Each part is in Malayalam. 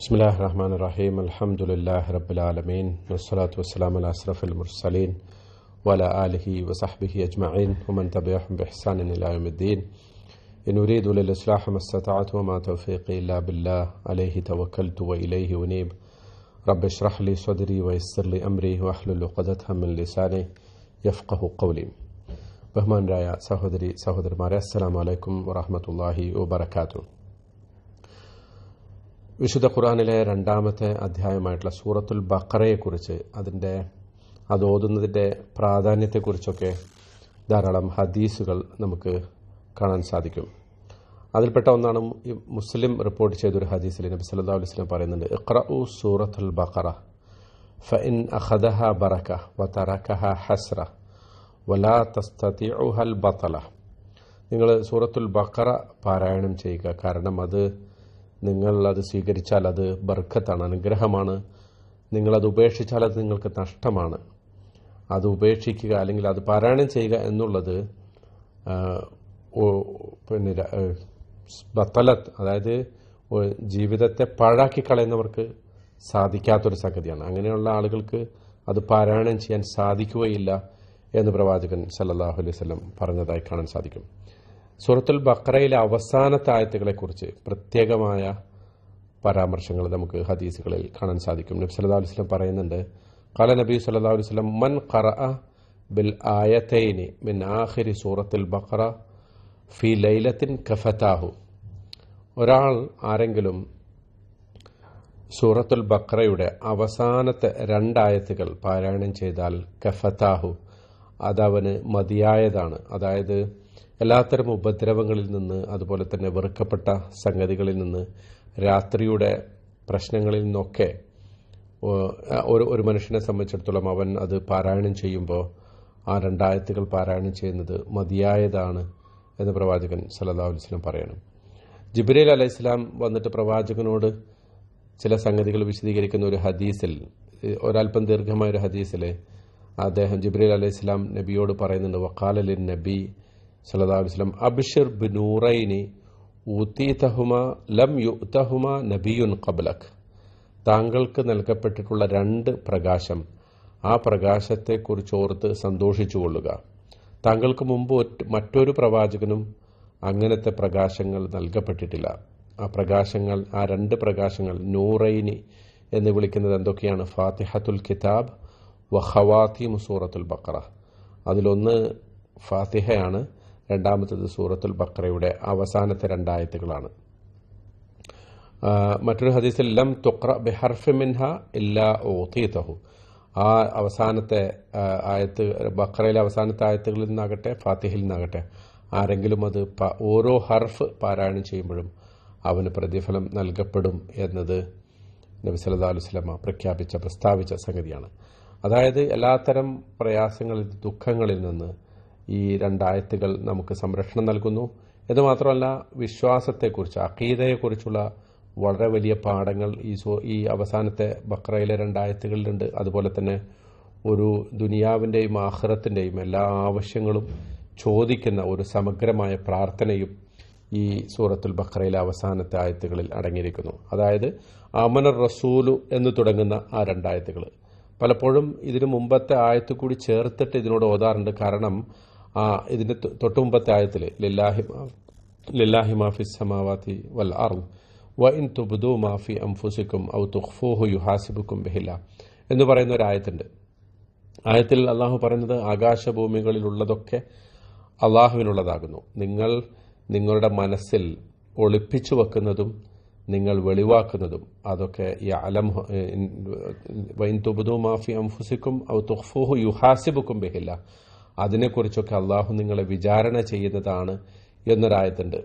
بسم الله الرحمن الرحيم الحمد لله رب العالمين والصلاة والسلام على أشرف المرسلين وعلى آله وصحبه أجمعين ومن تبعهم بإحسان إلى يوم الدين إن أريد للإصلاح ما استطعت وما توفيقي إلا بالله عليه توكلت وإليه أنيب رب اشرح لي صدري ويسر لي أمري وأحلل عقدة من لساني يفقه قولي بهمان رايا سهودري سهودر ماري السلام عليكم ورحمة الله وبركاته വിശുദ്ധ ഖുറാനിലെ രണ്ടാമത്തെ അധ്യായമായിട്ടുള്ള സൂറത്തുൽ ബക്കറയെക്കുറിച്ച് അതിന്റെ അത് ഓതുന്നതിന്റെ പ്രാധാന്യത്തെക്കുറിച്ചൊക്കെ ധാരാളം ഹദീസുകൾ നമുക്ക് കാണാൻ സാധിക്കും. അതിൽപ്പെട്ട ഒന്നാണ് മുസ്ലിം റിപ്പോർട്ട് ചെയ്തൊരു ഹദീസിൽ നബി സല്ലാ അലൈഹി വസല്ലം പറയുന്നുണ്ട് ഇഖ്റഉ സൂറത്തുൽ ബഖറ ഫഇൻ അഖദഹ ബറക വ തറക്കഹ ഹസ്ര വലാ തസ്തതിഉഹൽ ബത്തല. നിങ്ങൾ സൂറത്തുൽ ബക്കറ പാരായണം ചെയ്യുക. കാരണം അത് നിങ്ങൾ അത് സ്വീകരിച്ചാൽ അത് ബർക്കത്താണ് അനുഗ്രഹമാണ്. നിങ്ങളത് ഉപേക്ഷിച്ചാൽ അത് നിങ്ങൾക്ക് നഷ്ടമാണ്. അത് ഉപേക്ഷിക്കുക അല്ലെങ്കിൽ അത് പാരായണം ചെയ്യുക എന്നുള്ളത് പിന്നെ ബത്തലത്ത് അതായത് ജീവിതത്തെ പാഴാക്കി കളയുന്നവർക്ക് സാധിക്കാത്തൊരു സംഗതിയാണ്. അങ്ങനെയുള്ള ആളുകൾക്ക് അത് പാരായണം ചെയ്യാൻ സാധിക്കുകയില്ല എന്ന് പ്രവാചകൻ സല്ലാഹു അലൈഹി വസല്ലം പറഞ്ഞതായി കാണാൻ സാധിക്കും. സൂറത്തുൽ ബക്രയിലെ അവസാനത്തെ ആയത്തുകളെക്കുറിച്ച് പ്രത്യേകമായ പരാമർശങ്ങൾ നമുക്ക് ഹദീസുകളിൽ കാണാൻ സാധിക്കും. നബി സല്ലല്ലാഹു അലൈഹി വസല്ലം പറയുന്നുണ്ട് ഖാല നബി സല്ലല്ലാഹു അലൈഹി വസല്ലം മൻ ഖറ ബിൽ ആയതൈനി മിൻ ആഖിരി സൂറത്തുൽ ബക്ര ഫി ലൈലത്തിൻ കഫത്താഹു ഒരാൾ ആരെങ്കിലും സൂറത്തുൽ ബക്രയുടെ അവസാനത്തെ രണ്ടായത്തുകൾ പാരായണം ചെയ്താൽ കഫത്താഹു അതവന് മതിയായതാണ്. അതായത് എല്ലാത്തരം ഉപദ്രവങ്ങളിൽ നിന്ന് അതുപോലെ തന്നെ വെറുക്കപ്പെട്ട സംഗതികളിൽ നിന്ന് രാത്രിയുടെ പ്രശ്നങ്ങളിൽ നിന്നൊക്കെ ഒരു ഒരു മനുഷ്യനെ സംബന്ധിച്ചിടത്തോളം അവൻ അത് പാരായണം ചെയ്യുമ്പോൾ ആ രണ്ടായത്തുകൾ പാരായണം ചെയ്യുന്നത് മതിയായതാണ് എന്ന് പ്രവാചകൻ സല്ലല്ലാഹു അലൈഹി വസല്ലം പറയണം. ജിബ്രീൽ അലൈഹി സ്വലാം വന്നിട്ട് പ്രവാചകനോട് ചില സംഗതികൾ വിശദീകരിക്കുന്ന ഒരു ഹദീസിൽ ഒരൽപ്പം ദീർഘമായ ഒരു ഹദീസിൽ അദ്ദേഹം ജിബ്രീൽ അലൈഹി സ്വലാം നബിയോട് പറയുന്നുണ്ട് വക്കാലലിൻ നബി അലൈഹി വസല്ലം അബ്ഷിർ ബിനൂറൈനി ഊതീതഹുമ ലം യുതഹുമ നബിയുൻ കബലഖ് താങ്കൾക്ക് നൽകപ്പെട്ടിട്ടുള്ള രണ്ട് പ്രകാശം ആ പ്രകാശത്തെക്കുറിച്ച് ഓർത്ത് സന്തോഷിച്ചുകൊള്ളുക താങ്കൾക്ക് മുമ്പ് മറ്റൊരു പ്രവാചകനും അങ്ങനത്തെ പ്രകാശങ്ങൾ നൽകപ്പെട്ടിട്ടില്ല. ആ പ്രകാശങ്ങൾ ആ രണ്ട് പ്രകാശങ്ങൾ നൂറൈനി എന്ന് വിളിക്കുന്നത് എന്തൊക്കെയാണ്? ഫാത്തിഹത്തുൽ കിതാബ് വഹവാത്തി മുസൂറത്തുൽ ബക്കറ അതിലൊന്ന് ഫാത്തിഹയാണ് രണ്ടാമത്തേത് സൂറത്തുൽ ബക്രയുടെ അവസാനത്തെ രണ്ടായത്തുകളാണ്. മറ്റൊരു ഹദീസിൽ ലം തുക്ര ബിഹർഫ് മിൻഹ ഇല്ലാ ഓത്തീതഹു ആ അവസാനത്തെ ആയത്ത് ബക്രയിലെ അവസാനത്തെ ആയത്തുകളിൽ നിന്നാകട്ടെ ഫാത്തിഹിൽ നിന്നാകട്ടെ ആരെങ്കിലും അത് ഓരോ ഹർഫ് പാരായണം ചെയ്യുമ്പോഴും അവന് പ്രതിഫലം നൽകപ്പെടും എന്നത് നബി സല്ലല്ലാഹു അലൈഹി വസല്ലമ പ്രഖ്യാപിച്ച പ്രസ്താവിച്ച സംഗതിയാണ്. അതായത് എല്ലാത്തരം പ്രയാസങ്ങളിൽ ദുഃഖങ്ങളിൽ നിന്ന് ഈ രണ്ടായത്തുകൾ നമുക്ക് സംരക്ഷണം നൽകുന്നു. മാത്രമല്ല വിശ്വാസത്തെക്കുറിച്ച് അക്കീതയെക്കുറിച്ചുള്ള വളരെ വലിയ പാഠങ്ങൾ ഈ സോ ഈ അവസാനത്തെ ബക്രയിലെ രണ്ടായത്തുകളിലുണ്ട് അതുപോലെ തന്നെ ഒരു ദുനിയാവിന്റെയും ആഹ്റത്തിന്റെയും എല്ലാ ആവശ്യങ്ങളും ചോദിക്കുന്ന ഒരു സമഗ്രമായ പ്രാർത്ഥനയും ഈ സൂറത്തുൽ ബക്രയിലെ അവസാനത്തെ ആയത്തുകളിൽ അടങ്ങിയിരിക്കുന്നു. അതായത് അമനർ റസൂലു എന്ന് തുടങ്ങുന്ന ആ രണ്ടായത്തുകൾ. പലപ്പോഴും ഇതിനു മുമ്പത്തെ ആയത്ത് കൂടി ചേർത്തിട്ട് ഇതിനോട് ഓതാറുണ്ട്. കാരണം ആ ഇതിന്റെ തൊട്ടുമുമ്പത്തെ തൊട്ടു മുമ്പത്തെ ആയത്തിൽ ലില്ലാഹി ലില്ലാഹി മാഫി വൽ അർദ് വ ഇൻ തുബ്ദു മാഫി അംഫുസിക്കും ഔ തുഖ്ഫൂഹു യുഹാസിബുക്കും ബെഹില എന്ന് പറയുന്ന ഒരു ആയത്തുണ്ട്. ആയത്തിൽ അള്ളാഹു പറയുന്നത് ആകാശഭൂമികളിലുള്ളതൊക്കെ അള്ളാഹുവിനുള്ളതാകുന്നു. നിങ്ങൾ നിങ്ങളുടെ മനസ്സിൽ ഒളിപ്പിച്ചു വെക്കുന്നതും നിങ്ങൾ വെളിവാക്കുന്നതും അതൊക്കെ യഅലം വൈൻ തുബുദു മാഫി അംഫുസിക്കും ഔ തുഖ്ഫൂഹു യുഹാസിബുക്കും ബിഹില്ല അതിനെക്കുറിച്ചൊക്കെ അള്ളാഹു നിങ്ങളെ വിചാരണ ചെയ്യുന്നതാണ് എന്നൊരായത്തുണ്ട്.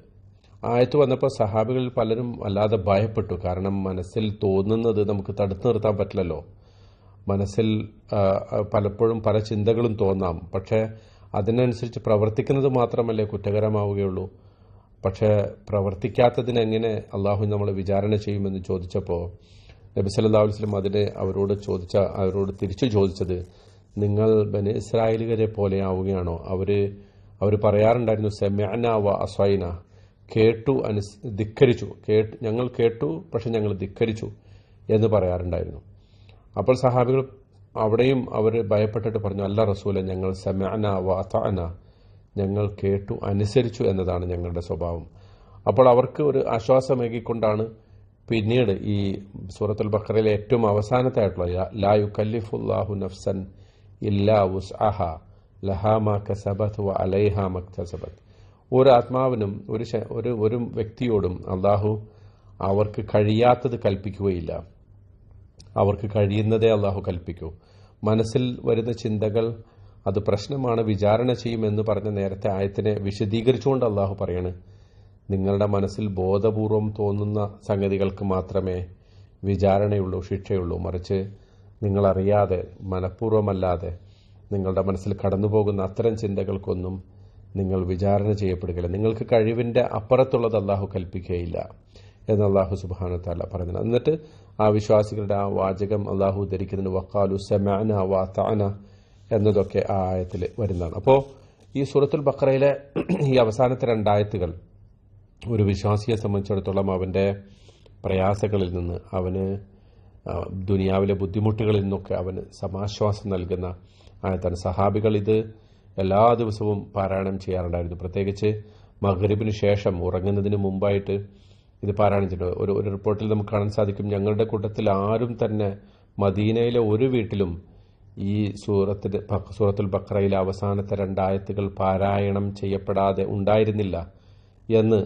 ആയത്ത് വന്നപ്പോൾ സഹാബികളിൽ പലരും വല്ലാതെ ഭയപ്പെട്ടു. കാരണം മനസ്സിൽ തോന്നുന്നത് നമുക്ക് തടുത്തു നിർത്താൻ പറ്റില്ലല്ലോ. മനസ്സിൽ പലപ്പോഴും പല ചിന്തകളും തോന്നാം. പക്ഷേ അതിനനുസരിച്ച് പ്രവർത്തിക്കുന്നത് മാത്രമല്ലേ കുറ്റകരമാവുകയുള്ളൂ. പക്ഷേ പ്രവർത്തിക്കാത്തതിനെങ്ങനെ അള്ളാഹു നമ്മളെ വിചാരണ ചെയ്യുമെന്ന് ചോദിച്ചപ്പോൾ നബി അലൈഹി വസല്ലം അതിനെ അവരോട് ചോദിച്ച അവരോട് തിരിച്ചു ചോദിച്ചത് നിങ്ങൾ ബന ഇസ്രായേലുകാരെ പോലെ ആവുകയാണോ അവർ അവർ പറയാറുണ്ടായിരുന്നു സെമ്യാന വ അസൈന. കേട്ടു അനുസ് ധിക്കരിച്ചു. കേട്ടു ഞങ്ങൾ കേട്ടു പക്ഷെ ഞങ്ങൾ ധിക്കരിച്ചു എന്ന് പറയാറുണ്ടായിരുന്നു. അപ്പോൾ സഹാബികൾ അവിടെയും അവർ ഭയപ്പെട്ടിട്ട് പറഞ്ഞു അല്ല റസൂല ഞങ്ങൾ സെമ്യാന വ അസാന ഞങ്ങൾ കേട്ടു അനുസരിച്ചു എന്നതാണ് ഞങ്ങളുടെ സ്വഭാവം. അപ്പോൾ അവർക്ക് ഒരു ആശ്വാസമേകിക്കൊണ്ടാണ് പിന്നീട് ഈ സൂറത്തുൽ ബഖറയിലെ ഏറ്റവും അവസാനത്തായിട്ടുള്ള ലായു ലാ യുകല്ലിഫുല്ലാഹു നഫ്സൻ ഇല്ലാ ഉസ് ലഹാ മാ കസബത് വ അലൈഹ ഒരു ആത്മാവിനും ഒരു ഒരു ഒരു വ്യക്തിയോടും അള്ളാഹു അവർക്ക് കഴിയാത്തത് കൽപ്പിക്കുകയില്ല. അവർക്ക് കഴിയുന്നതേ അള്ളാഹു കൽപ്പിക്കൂ. മനസ്സിൽ വരുന്ന ചിന്തകൾ അത് പ്രശ്നമാണ് വിചാരണ ചെയ്യുമെന്ന് പറഞ്ഞ നേരത്തെ ആയത്തിനെ വിശദീകരിച്ചുകൊണ്ട് അള്ളാഹു പറയാണ് നിങ്ങളുടെ മനസ്സിൽ ബോധപൂർവം തോന്നുന്ന സംഗതികൾക്ക് മാത്രമേ വിചാരണയുള്ളൂ ശിക്ഷയുള്ളൂ. മറിച്ച് നിങ്ങളറിയാതെ മനഃപൂർവമല്ലാതെ നിങ്ങളുടെ മനസ്സിൽ കടന്നു പോകുന്ന അത്തരം ചിന്തകൾക്കൊന്നും നിങ്ങൾ വിചാരണ ചെയ്യപ്പെടുകയില്ല. നിങ്ങൾക്ക് കഴിവിന്റെ അപ്പുറത്തുള്ളത് അള്ളാഹു കൽപ്പിക്കുകയില്ല എന്ന് അള്ളാഹു സുബാന താല പറയുന്നത് എന്നിട്ട് ആ വിശ്വാസികളുടെ ആ വാചകം അള്ളാഹു ധരിക്കുന്നതിന് വക്കാലു സെമാന വാത്താന എന്നതൊക്കെ ആ ആയത്തിൽ വരുന്നതാണ്. അപ്പോൾ ഈ സൂറത്തുൽ ബക്രയിലെ ഈ അവസാനത്തെ രണ്ടായത്തുകൾ ഒരു വിശ്വാസിയെ സംബന്ധിച്ചിടത്തോളം അവന്റെ പ്രയാസങ്ങളിൽ നിന്ന് അവന് ദുനിയാവിലെ ബുദ്ധിമുട്ടുകളിൽ നിന്നൊക്കെ അവന് സമാശ്വാസം നൽകുന്ന ആയത്താണ് സഹാബികൾ ഇത് എല്ലാ ദിവസവും പാരായണം ചെയ്യാറുണ്ടായിരുന്നു. പ്രത്യേകിച്ച് മഗ്രിബിന് ശേഷം ഉറങ്ങുന്നതിന് മുമ്പായിട്ട് ഇത് പാരായണം ചെയ്തിട്ടുണ്ട് ഒരു ഒരു റിപ്പോർട്ടിൽ നമുക്ക് കാണാൻ സാധിക്കും ഞങ്ങളുടെ കൂട്ടത്തിൽ ആരും തന്നെ മദീനയിലെ ഒരു വീട്ടിലും ഈ സൂറത്തിൽ സൂറത്തുൽ ബക്രയിലെ അവസാനത്തെ രണ്ടായത്തുകൾ പാരായണം ചെയ്യപ്പെടാതെ ഉണ്ടായിരുന്നില്ല എന്ന്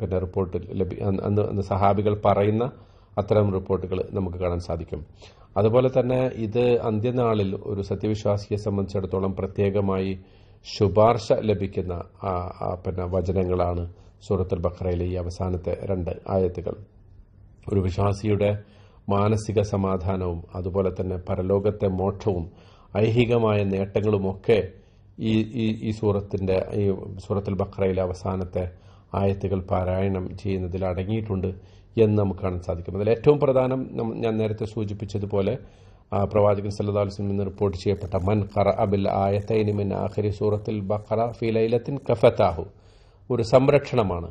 പിന്നെ റിപ്പോർട്ടിൽ ലഭി അന്ന് അന്ന് സഹാബികൾ പറയുന്ന അത്തരം റിപ്പോർട്ടുകൾ നമുക്ക് കാണാൻ സാധിക്കും. അതുപോലെ തന്നെ ഇത് അന്ത്യനാളിൽ ഒരു സത്യവിശ്വാസിയെ സംബന്ധിച്ചിടത്തോളം പ്രത്യേകമായി ശുപാർശ ലഭിക്കുന്ന പിന്നെ വചനങ്ങളാണ് സൂറത്തുൽ ബക്രയിലെ ഈ അവസാനത്തെ രണ്ട് ആയത്തുകൾ. ഒരു വിശ്വാസിയുടെ മാനസിക സമാധാനവും അതുപോലെ തന്നെ പരലോകത്തെ മോക്ഷവും ഐഹികമായ നേട്ടങ്ങളുമൊക്കെ ഈ ഈ ഈ സൂറത്തിന്റെ ഈ സൂറത്തുൽ ബക്രയിലെ അവസാനത്തെ ആയത്തുകൾ പാരായണം ചെയ്യുന്നതിൽ അടങ്ങിയിട്ടുണ്ട്. എന്ന് നമുക്ക് കാണാൻ സാധിക്കും അതിൽ ഏറ്റവും പ്രധാനം ഞാൻ നേരത്തെ സൂചിപ്പിച്ചതുപോലെ പ്രവാചകൻ സല്ലല്ലാഹു അലൈഹി വസല്ലം റിപ്പോർട്ട് ചെയ്യപ്പെട്ട മൻ ഖറ അബിൽ ആയത്തൈനി മിൻ ആഖിരി സൂറത്തിൽ ബഖറ ഫി ലൈലത്തിൻ കഫതാഹു. ഒരു സംരക്ഷണമാണ്.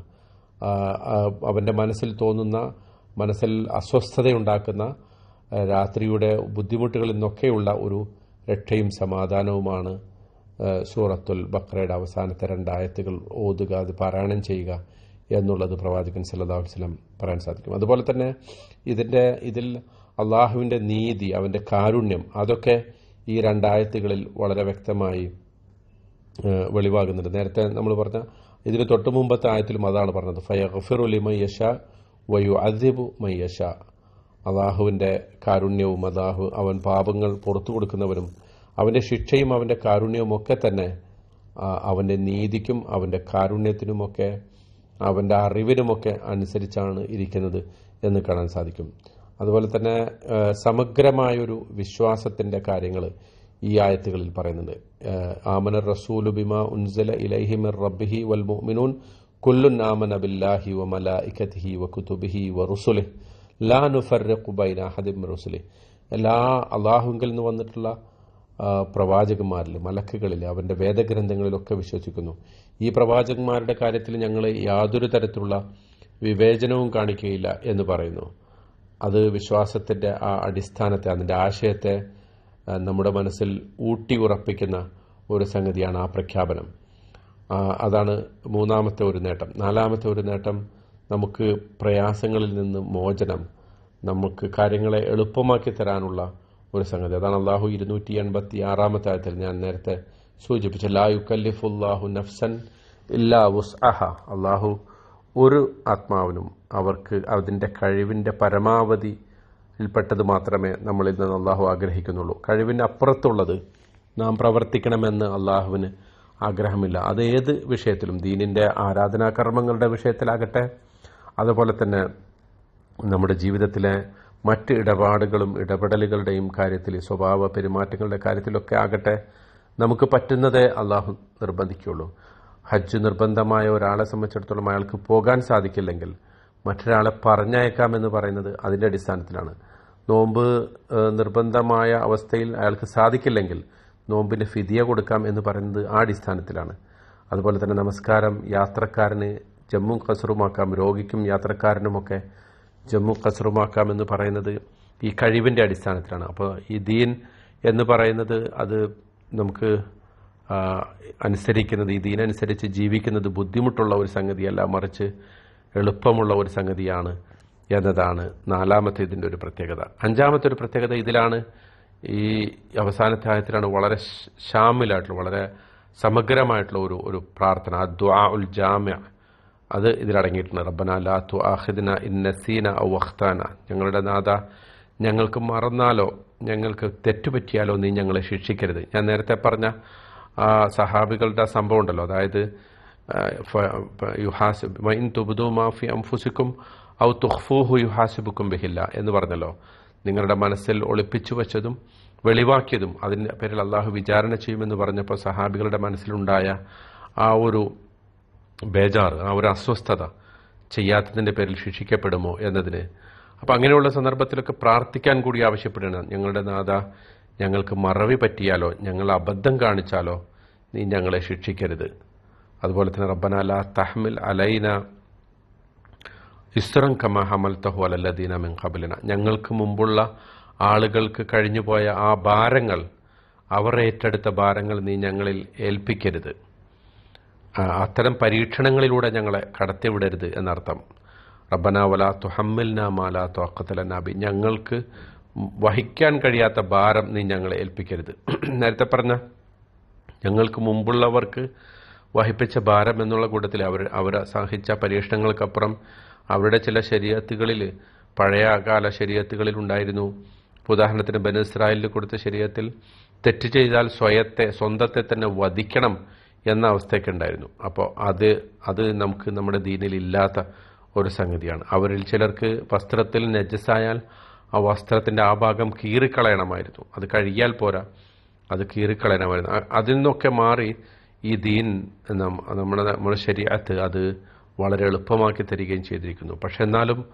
അവന്റെ മനസ്സിൽ തോന്നുന്ന മനസ്സിൽ അസ്വസ്ഥതയുണ്ടാക്കുന്ന രാത്രിയുടെ ബുദ്ധിമുട്ടുകളിൽ നിന്നൊക്കെയുള്ള ഒരു രക്ഷയും സമാധാനവുമാണ് സൂറത്തുൽ ബക്രയുടെ അവസാനത്തെ രണ്ടായത്തുകൾ ഓതുക അത് പാരായണം ചെയ്യുക. എന്നുള്ളത് പ്രവാചകൻ സല്ലാ വസല്ലം പറയാൻ സാധിക്കും. അതുപോലെ തന്നെ ഇതിന്റെ ഇതിൽ അള്ളാഹുവിന്റെ നീതി അവന്റെ കാരുണ്യം അതൊക്കെ ഈ രണ്ടായത്തുകളിൽ വളരെ വ്യക്തമായി വെളിവാകുന്നുണ്ട്. നേരത്തെ നമ്മൾ പറഞ്ഞ ഇതിന് തൊട്ട് മുമ്പത്തെ ആയത്തിലും അതാണ് പറഞ്ഞത്. ഫയഫിറുലി മയ്യഷ വയു അദിബു മയ്യഷ അള്ളാഹുവിന്റെ കാരുണ്യവും അള്ളാഹു അവൻ പാപങ്ങൾ പുറത്തു കൊടുക്കുന്നവനും അവന്റെ ശിക്ഷയും അവന്റെ കാരുണ്യവും ഒക്കെ തന്നെ അവന്റെ നീതിക്കും അവന്റെ കാരുണ്യത്തിനുമൊക്കെ അവന്റെ അറിവിനുമൊക്കെ അനുസരിച്ചാണ് ഇരിക്കുന്നത് എന്ന് കാണാൻ സാധിക്കും. അതുപോലെ തന്നെ സമഗ്രമായൊരു വിശ്വാസത്തിന്റെ കാര്യങ്ങൾ ഈ ആയത്തുകളിൽ പറയുന്നുണ്ട്. ആമന റസൂലു ബിമ ഉൻസല ഇലൈഹി മിർ റബ്ബിഹി വൽ മുഅ്മിനൂൻ കുല്ലുൻ ആമന ബില്ലാഹി വ മലായികതിഹി വ കുതുബിഹി വ റുസുലി ലാ നുഫർഖു ബൈന അഹദിൻ മിർ റുസുലിഹി എല്ലാ അള്ളാഹുങ്കിൽ നിന്ന് വന്നിട്ടുള്ള പ്രവാചകന്മാരിൽ മലക്കുകളിൽ അവന്റെ വേദഗ്രന്ഥങ്ങളിലൊക്കെ വിശ്വസിക്കുന്നു. ഈ പ്രവാചകന്മാരുടെ കാര്യത്തിൽ ഞങ്ങൾ യാതൊരു തരത്തിലുള്ള വിവേചനവും കാണിക്കുകയില്ല എന്ന് പറയുന്നു. അത് വിശ്വാസത്തിന്റെ ആ അടിസ്ഥാനത്തെ അതിന്റെ ആശയത്തെ നമ്മുടെ മനസ്സിൽ ഊട്ടി ഉറപ്പിക്കുന്ന ഒരു സംഗതിയാണ് ആ പ്രഖ്യാപനം. അതാണ് മൂന്നാമത്തെ ഒരു നേട്ടം. നാലാമത്തെ ഒരു നേട്ടം നമുക്ക് പ്രയാസങ്ങളിൽ നിന്ന് മോചനം നമുക്ക് കാര്യങ്ങളെ എളുപ്പമാക്കി തരാനുള്ള ഒരു സംഗതി. അതാണ് അള്ളാഹു ഇരുന്നൂറ്റി എൺപത്തി ആറാമത്തെ ആയത്തിൽ ഞാൻ നേരത്തെ സൂചിപ്പിച്ച ലാ യുക്കല്ലിഫുല്ലാഹു നഫ്സൻ ഇല്ലാ വുസ് അഹ അള്ളാഹു ഒരു ആത്മാവിനും അവർക്ക് അതിന്റെ കഴിവിന്റെ പരമാവധി ഉൾപ്പെട്ടത് മാത്രമേ നമ്മളിൽ നിന്ന് അള്ളാഹു ആഗ്രഹിക്കുന്നുള്ളൂ. കഴിവിന്റെ അപ്പുറത്തുള്ളത് നാം പ്രവർത്തിക്കണമെന്ന് അള്ളാഹുവിന് ആഗ്രഹമില്ല. അത് ഏത് വിഷയത്തിലും ദീനിന്റെ ആരാധനാകർമ്മങ്ങളുടെ വിഷയത്തിലാകട്ടെ അതുപോലെ തന്നെ നമ്മുടെ ജീവിതത്തിലെ മറ്റ് ഇടപാടുകളും ഇടപെടലുകളുടെയും കാര്യത്തിൽ സ്വഭാവ പെരുമാറ്റങ്ങളുടെ കാര്യത്തിലൊക്കെ ആകട്ടെ നമുക്ക് പറ്റുന്നതേ അള്ളാഹു നിർബന്ധിക്കുള്ളൂ. ഹജ്ജ് നിർബന്ധമായ ഒരാളെ സംബന്ധിച്ചിടത്തോളം അയാൾക്ക് പോകാൻ സാധിക്കില്ലെങ്കിൽ മറ്റൊരാളെ പറഞ്ഞയക്കാമെന്ന് പറയുന്നത് അതിന്റെ അടിസ്ഥാനത്തിലാണ്. നോമ്പ് നിർബന്ധമായ അവസ്ഥയിൽ അയാൾക്ക് സാധിക്കില്ലെങ്കിൽ നോമ്പിന് ഫിതിയ കൊടുക്കാം എന്ന് പറയുന്നത് ആ അടിസ്ഥാനത്തിലാണ്. അതുപോലെ തന്നെ നമസ്കാരം യാത്രക്കാരന് ജമ്മു കസറുമാക്കാം രോഗിക്കും യാത്രക്കാരനുമൊക്കെ ജമ്മു കസറുമാക്കാം എന്ന് പറയുന്നത് ഈ കഴിവിന്റെ അടിസ്ഥാനത്തിലാണ്. അപ്പോൾ ഈ ദീൻ എന്ന് പറയുന്നത് അത് നമുക്ക് അനുസരിക്കുന്നത് ഈ ദീനനുസരിച്ച് ജീവിക്കുന്നത് ബുദ്ധിമുട്ടുള്ള ഒരു സംഗതിയല്ല മറിച്ച് എളുപ്പമുള്ള ഒരു സംഗതിയാണ് എന്നതാണ് നാലാമത്തെ ഇതിന്റെ ഒരു പ്രത്യേകത. അഞ്ചാമത്തെ ഒരു പ്രത്യേകത ഇതിലാണ് ഈ അവസാനത്തെ ആയത്തിലാണ് വളരെ ഷാമിലായിട്ടുള്ള വളരെ സമഗ്രമായിട്ടുള്ള ഒരു ഒരു പ്രാർത്ഥന അദ്വാ ഉൽ ജാമ്യ അത് ഇതിലടങ്ങിയിട്ടുണ്ട്. റബ്ബന ലാ തു ആഹിദിന ഇന്നസീന ഔ അഖ്താന. ഞങ്ങളുടെ നാഥ ഞങ്ങൾക്ക് മറന്നാലോ ഞങ്ങൾക്ക് തെറ്റുപറ്റിയാലോ നീ ഞങ്ങളെ ശിക്ഷിക്കരുത്. ഞാൻ നേരത്തെ പറഞ്ഞ സഹാബികളുടെ സംഭവം ഉണ്ടല്ലോ. അതായത് യുഹാസിബ് തുബ്ദു മാഫി അംഫുസിക്കും ഔ തുഹ്ഫൂഹു യുഹാസിബുക്കും ബിഹില്ല എന്ന് പറഞ്ഞല്ലോ. നിങ്ങളുടെ മനസ്സിൽ ഒളിപ്പിച്ചു വെച്ചതും വെളിവാക്കിയതും അതിന്റെ പേരിൽ അള്ളാഹു വിചാരണ ചെയ്യുമെന്ന് പറഞ്ഞപ്പോൾ സഹാബികളുടെ മനസ്സിലുണ്ടായ ആ ഒരു ബേജാറ് ആ ഒരു അസ്വസ്ഥത ചെയ്യാത്തതിന്റെ പേരിൽ ശിക്ഷിക്കപ്പെടുമോ എന്നതിന്. അപ്പം അങ്ങനെയുള്ള സന്ദർഭത്തിലൊക്കെ പ്രാർത്ഥിക്കാൻ കൂടി ആവശ്യപ്പെടുകയാണ് ഞങ്ങളുടെ നാഥ ഞങ്ങൾക്ക് മറവി പറ്റിയാലോ ഞങ്ങൾ അബദ്ധം കാണിച്ചാലോ നീ ഞങ്ങളെ ശിക്ഷിക്കരുത്. അതുപോലെ തന്നെ റബ്ബന ലാ തഹ്മിൽ അലൈന ഇസ്റം കമ ഹമൽ തഹു അലല്ലദീന മിൻ ഖബലിന. ഞങ്ങൾക്ക് മുമ്പുള്ള ആളുകൾക്ക് കഴിഞ്ഞുപോയ ആ ഭാരങ്ങൾ അവർ ഏറ്റെടുത്ത ഭാരങ്ങൾ നീ ഞങ്ങളിൽ ഏൽപ്പിക്കരുത്. അത്തരം പരീക്ഷണങ്ങളിലൂടെ ഞങ്ങളെ കടത്തിവിടരുത് എന്നർത്ഥം. റബ്ബന വല തുഹമ്മിൽന മാല തോക്കത്തലനാബി ഞങ്ങൾക്ക് വഹിക്കാൻ കഴിയാത്ത ഭാരം നീ ഞങ്ങളെ ഏൽപ്പിക്കരുത്. നേരത്തെ പറഞ്ഞ ഞങ്ങൾക്ക് മുമ്പുള്ളവർക്ക് വഹിപ്പിച്ച ഭാരം എന്നുള്ള കൂട്ടത്തിൽ അവർ അവർ സഹിച്ച പരീക്ഷണങ്ങൾക്കപ്പുറം അവരുടെ ചില ശരീരത്തുകളിൽ പഴയ കാല ശരീരത്തുകളിൽ ഉണ്ടായിരുന്നു. ഉദാഹരണത്തിന് ബനു ഇസ്രായേലിൽ കൊടുത്ത ശരീരത്തിൽ തെറ്റ് ചെയ്താൽ സ്വയത്തെ സ്വന്തത്തെ തന്നെ വധിക്കണം എന്ന അവസ്ഥയൊക്കെ ഉണ്ടായിരുന്നു. അപ്പോൾ അത് അത് നമുക്ക് നമ്മുടെ ദീനിൽ ഇല്ലാത്ത ഒരു സംഗതിയാണ്. അവരിൽ ചിലർക്ക് വസ്ത്രത്തിൽ നജസ്സായാൽ ആ വസ്ത്രത്തിന്റെ ആ ഭാഗം കീറിക്കളയണമായിരുന്നു. അത് കഴിയാൽ പോരാ അത് കീറിക്കളയണമായിരുന്നു. അതിൽ നിന്നൊക്കെ മാറി ഈ ദീൻ നമ്മുടെ നമ്മുടെ ശരീരത്ത് അത് വളരെ എളുപ്പമാക്കി തരികയും ചെയ്തിരിക്കുന്നു. പക്ഷെ എന്നാലും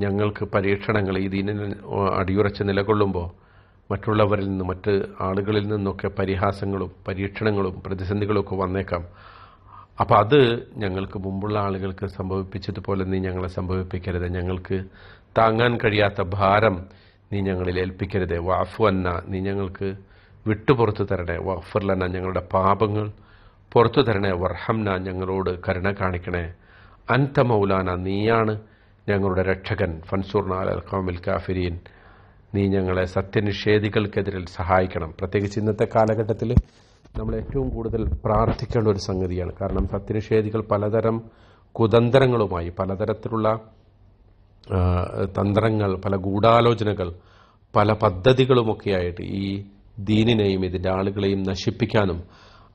ഞങ്ങൾക്ക് പരീക്ഷണങ്ങൾ ഈ ദീനിന് അടിയുറച്ച് നിലകൊള്ളുമ്പോൾ മറ്റുള്ളവരിൽ നിന്ന് മറ്റ് ആളുകളിൽ നിന്നൊക്കെ പരിഹാസങ്ങളും പരീക്ഷണങ്ങളും പ്രതിസന്ധികളൊക്കെ വന്നേക്കാം. അപ്പോൾ അത് ഞങ്ങൾക്ക് മുമ്പുള്ള ആളുകൾക്ക് സംഭവിപ്പിച്ചതുപോലെ നീ ഞങ്ങളെ സംഭവിപ്പിക്കരുത്. ഞങ്ങൾക്ക് താങ്ങാൻ കഴിയാത്ത ഭാരം നീ ഞങ്ങളിൽ ഏൽപ്പിക്കരുത്. വാഫു അന്ന നീ ഞങ്ങൾക്ക് വിട്ടുപുറത്തു തരണേ. വഫർലന ഞങ്ങളുടെ പാപങ്ങൾ പുറത്തു തരണേ. വർഹംന ഞങ്ങളോട് കരുണ കാണിക്കണേ. അൻത മൗലാന നീയാണ് ഞങ്ങളുടെ രക്ഷകൻ. ഫൻസൂർ അൽ ഖൗമിൽ കാഫിരീൻ. നീ ഞങ്ങളെ സത്യനിഷേധികൾക്കെതിരിൽ സഹായിക്കണം. പ്രത്യേകിച്ച് ഇന്നത്തെ കാലഘട്ടത്തിൽ നമ്മൾ ഏറ്റവും കൂടുതൽ പ്രാർത്ഥിക്കേണ്ട ഒരു സംഗതിയാണ്. കാരണം സത്യനിഷേധികൾ പലതരം കുതന്ത്രങ്ങളുമായി പലതരത്തിലുള്ള തന്ത്രങ്ങൾ പല ഗൂഢാലോചനകൾ പല പദ്ധതികളുമൊക്കെയായിട്ട് ഈ ദീനിനെയും ഇതിന്റെ ആളുകളെയും നശിപ്പിക്കാനും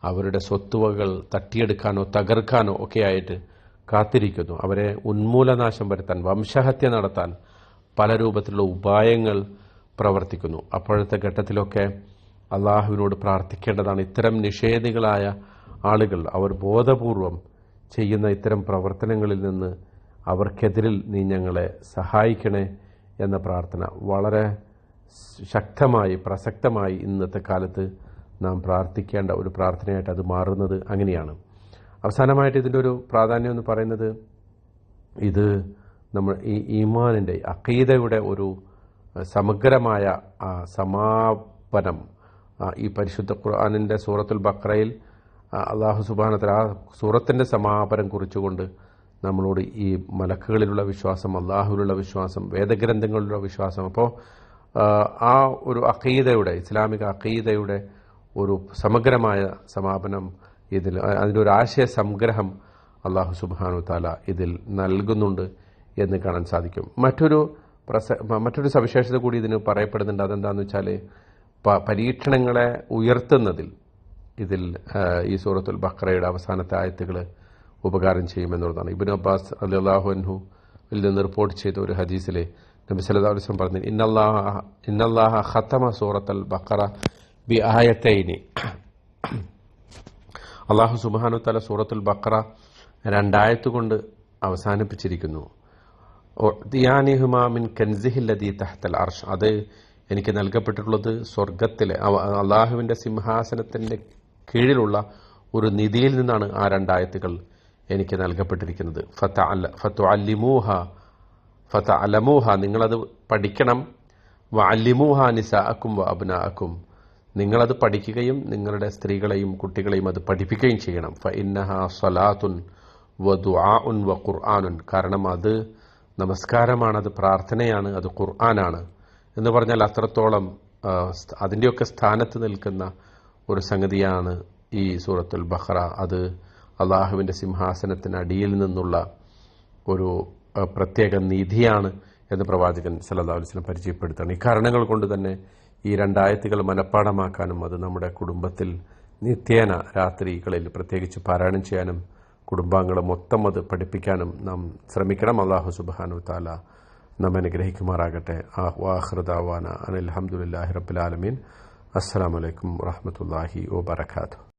അവരുടെ സ്വത്തുവകൾ തട്ടിയെടുക്കാനോ തകർക്കാനോ ഒക്കെയായിട്ട് കാത്തിരിക്കുന്നു. അവരെ ഉന്മൂലനാശം വരുത്താൻ വംശഹത്യ നടത്താൻ പല രൂപത്തിലുള്ള ഉപായങ്ങൾ പ്രവർത്തിക്കുന്നു. അപ്പോഴത്തെ ഘട്ടത്തിലൊക്കെ അള്ളാഹുവിനോട് പ്രാർത്ഥിക്കേണ്ടതാണ്. ഇത്തരം നിഷേധികളായ ആളുകൾ അവർ ബോധപൂർവം ചെയ്യുന്ന ഇത്തരം പ്രവർത്തനങ്ങളിൽ നിന്ന് അവർക്കെതിരിൽ നീ ഞങ്ങളെ സഹായിക്കണേ എന്ന പ്രാർത്ഥന വളരെ ശക്തമായി പ്രസക്തമായി ഇന്നത്തെ കാലത്ത് നാം പ്രാർത്ഥിക്കേണ്ട ഒരു പ്രാർത്ഥനയായിട്ട് അത് മാറുന്നത് അങ്ങനെയാണ്. അവസാനമായിട്ട് ഇതിന്റെ ഒരു പ്രാധാന്യം എന്ന് പറയുന്നത് ഇത് നമ്മൾ ഈ ഈമാനിന്റെ അക്കീതയുടെ ഒരു സമഗ്രമായ സമാപനം ഈ പരിശുദ്ധ ഖുർആാനിന്റെ സൂറത്തുൽ ബക്രയിൽ അള്ളാഹു സുബാനത്തിൽ ആ സൂറത്തിന്റെ സമാപനം കുറിച്ചുകൊണ്ട് നമ്മളോട് ഈ മലക്കുകളിലുള്ള വിശ്വാസം അള്ളാഹുവിലുള്ള വിശ്വാസം വേദഗ്രന്ഥങ്ങളിലുള്ള വിശ്വാസം അപ്പോൾ ആ ഒരു അക്കീതയുടെ ഇസ്ലാമിക അക്കീതയുടെ ഒരു സമഗ്രമായ സമാപനം ഇതിൽ അതിന്റെ ഒരു ആശയ സംഗ്രഹം അള്ളാഹു സുബാനു താല ഇതിൽ നൽകുന്നുണ്ട്. എന്ന് കാണാൻ സാധിക്കും. മറ്റൊരു പ്രസ മറ്റൊരു സവിശേഷത കൂടി ഇതിന് പറയപ്പെടുന്നുണ്ട്. അതെന്താണെന്ന് വെച്ചാൽ പരീക്ഷണങ്ങളെ ഉയർത്തുന്നതിൽ ഇതിൽ ഈ സൂറത്തുൽ ബക്രയുടെ അവസാനത്തെ ആയത്തുകൾ ഉപകാരം ചെയ്യുമെന്നുള്ളതാണ്. ഇബിൻ അബ്ബാസ് അലി അള്ളാഹുഹു ഇതിൽ നിന്ന് റിപ്പോർട്ട് ചെയ്ത ഒരു ഹദീസിലെ നബി സല്ലല്ലാഹു പറഞ്ഞു ഇന്നല്ലാഹ ഇന്നല്ലാഹ ഖത്തമ സൂറത്തുൽ ബഖറ ബി ആയത്തൈനി. അള്ളാഹു സുബ്ഹാനഹു തആല സൂറത്തുൽ ബഖറ രണ്ടായത്തുകൊണ്ട് അവസാനിപ്പിച്ചിരിക്കുന്നു. മിൻ കൻസിഹില്ലദീ തഹത്തൽ അർഷ്. അത് എനിക്ക് നൽകപ്പെട്ടിട്ടുള്ളത് സ്വർഗത്തിലെ അള്ളാഹുവിന്റെ സിംഹാസനത്തിന്റെ കീഴിലുള്ള ഒരു നിധിയിൽ നിന്നാണ് ആ രണ്ടായത്തുകൾ എനിക്ക് നൽകപ്പെട്ടിരിക്കുന്നത്. ഫത്ത അല്ല ഫത്തു അല്ലിമൂഹ ഫത്ത അലമൂഹ. നിങ്ങളത് പഠിക്കണം. വ അല്ലിമൂഹ നിസാഅക്കും വ അബ്നാഅക്കും. നിങ്ങളത് പഠിക്കുകയും നിങ്ങളുടെ സ്ത്രീകളെയും കുട്ടികളെയും അത് പഠിപ്പിക്കുകയും ചെയ്യണം. ഫ ഇന്നഹ സ്വലാത്തുൻ വ ദുആഉൻ വ ഖുർആാനുൻ. കാരണം അത് നമസ്കാരമാണ് അത് പ്രാർത്ഥനയാണ് അത് ഖുർആനാണ്. എന്ന് പറഞ്ഞാൽ അത്രത്തോളം അതിന്റെയൊക്കെ സ്ഥാനത്ത് നിൽക്കുന്ന ഒരു സംഗതിയാണ് ഈ സൂറത്തുൽ ബഹ്റ അത് അള്ളാഹുവിന്റെ സിംഹാസനത്തിന് അടിയിൽ നിന്നുള്ള ഒരു പ്രത്യേക നിധിയാണ് എന്ന് പ്രവാചകൻ വസല്ലം പരിചയപ്പെടുത്താണ് ഈ കാരണങ്ങൾ കൊണ്ട് തന്നെ ഈ രണ്ടായത്തുകൾ മനഃപ്പാടമാക്കാനും അത് നമ്മുടെ കുടുംബത്തിൽ നിത്യേന രാത്രികളിൽ പ്രത്യേകിച്ച് പാരായണം ചെയ്യാനും കുടുംബാംഗങ്ങളെ മൊത്തം അത് പഠിപ്പിക്കാനും നാം ശ്രമിക്കണം. അള്ളാഹു സുബാനു താല നാം അനുഗ്രഹിക്കുമാറാകട്ടെ. വാഹൃദാവാന അനിൽ അഹമ്മദില്ലാഹി റബ്ബുലാലമീൻ അസ്സാം വലൈക്കും വാഹമത്തല്ലാഹി വാബർക്കാത്തു